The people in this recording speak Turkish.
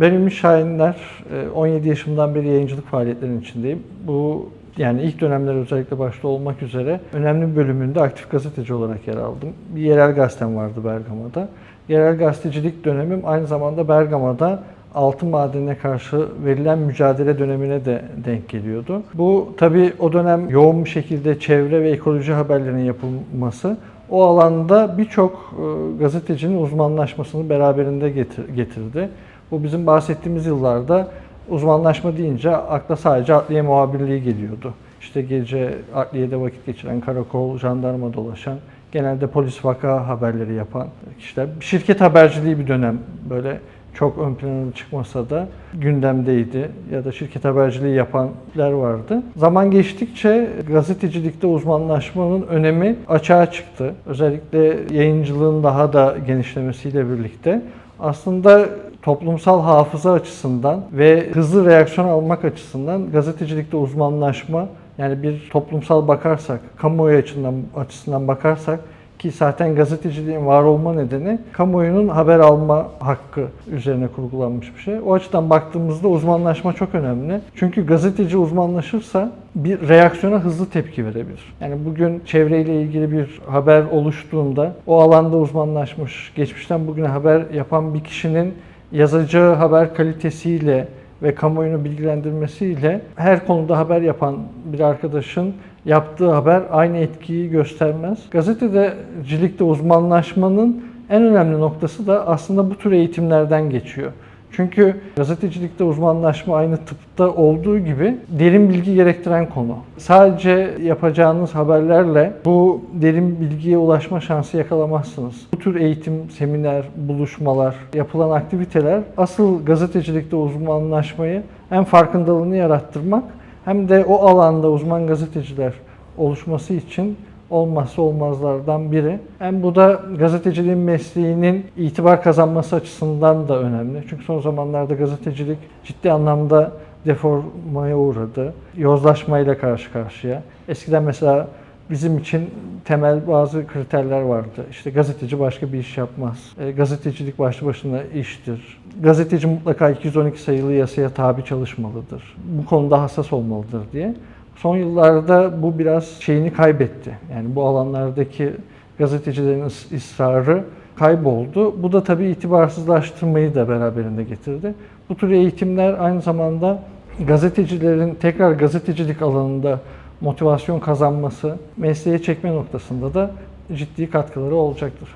Ben Ümit Şahinler, e, 17 yaşımdan beri yayıncılık faaliyetlerinin içindeyim. Bu yani ilk dönemler özellikle başta olmak üzere önemli bir bölümünde aktif gazeteci olarak yer aldım. Bir yerel gazetem vardı Bergama'da. Yerel gazetecilik dönemim aynı zamanda Bergama'da altın madenine karşı verilen mücadele dönemine de denk geliyordu. Bu tabii o dönem yoğun bir şekilde çevre ve ekoloji haberlerinin yapılması o alanda birçok e, gazetecinin uzmanlaşmasını beraberinde getir- getirdi. Bu bizim bahsettiğimiz yıllarda uzmanlaşma deyince akla sadece adliye muhabirliği geliyordu. İşte gece adliyede vakit geçiren, karakol, jandarma dolaşan, genelde polis vaka haberleri yapan kişiler. Şirket haberciliği bir dönem böyle çok ön plana çıkmasa da gündemdeydi ya da şirket haberciliği yapanlar vardı. Zaman geçtikçe gazetecilikte uzmanlaşmanın önemi açığa çıktı. Özellikle yayıncılığın daha da genişlemesiyle birlikte aslında toplumsal hafıza açısından ve hızlı reaksiyon almak açısından gazetecilikte uzmanlaşma yani bir toplumsal bakarsak, kamuoyu açısından, açısından bakarsak ki zaten gazeteciliğin var olma nedeni kamuoyunun haber alma hakkı üzerine kurgulanmış bir şey. O açıdan baktığımızda uzmanlaşma çok önemli. Çünkü gazeteci uzmanlaşırsa bir reaksiyona hızlı tepki verebilir. Yani bugün çevreyle ilgili bir haber oluştuğunda o alanda uzmanlaşmış, geçmişten bugüne haber yapan bir kişinin yazacağı haber kalitesiyle ve kamuoyunu bilgilendirmesiyle her konuda haber yapan bir arkadaşın yaptığı haber aynı etkiyi göstermez. Gazetecilikte uzmanlaşmanın en önemli noktası da aslında bu tür eğitimlerden geçiyor. Çünkü gazetecilikte uzmanlaşma aynı tıpta olduğu gibi derin bilgi gerektiren konu. Sadece yapacağınız haberlerle bu derin bilgiye ulaşma şansı yakalamazsınız. Bu tür eğitim, seminer, buluşmalar, yapılan aktiviteler asıl gazetecilikte uzmanlaşmayı hem farkındalığını yarattırmak hem de o alanda uzman gazeteciler oluşması için olmazsa olmazlardan biri. Hem bu da gazeteciliğin mesleğinin itibar kazanması açısından da önemli. Çünkü son zamanlarda gazetecilik ciddi anlamda deformaya uğradı. Yozlaşmayla karşı karşıya. Eskiden mesela bizim için temel bazı kriterler vardı. İşte gazeteci başka bir iş yapmaz. E, gazetecilik başlı başına iştir. Gazeteci mutlaka 212 sayılı yasaya tabi çalışmalıdır. Bu konuda hassas olmalıdır diye. Son yıllarda bu biraz şeyini kaybetti. Yani bu alanlardaki gazetecilerin ıs- ısrarı kayboldu. Bu da tabii itibarsızlaştırmayı da beraberinde getirdi. Bu tür eğitimler aynı zamanda gazetecilerin tekrar gazetecilik alanında motivasyon kazanması, mesleğe çekme noktasında da ciddi katkıları olacaktır.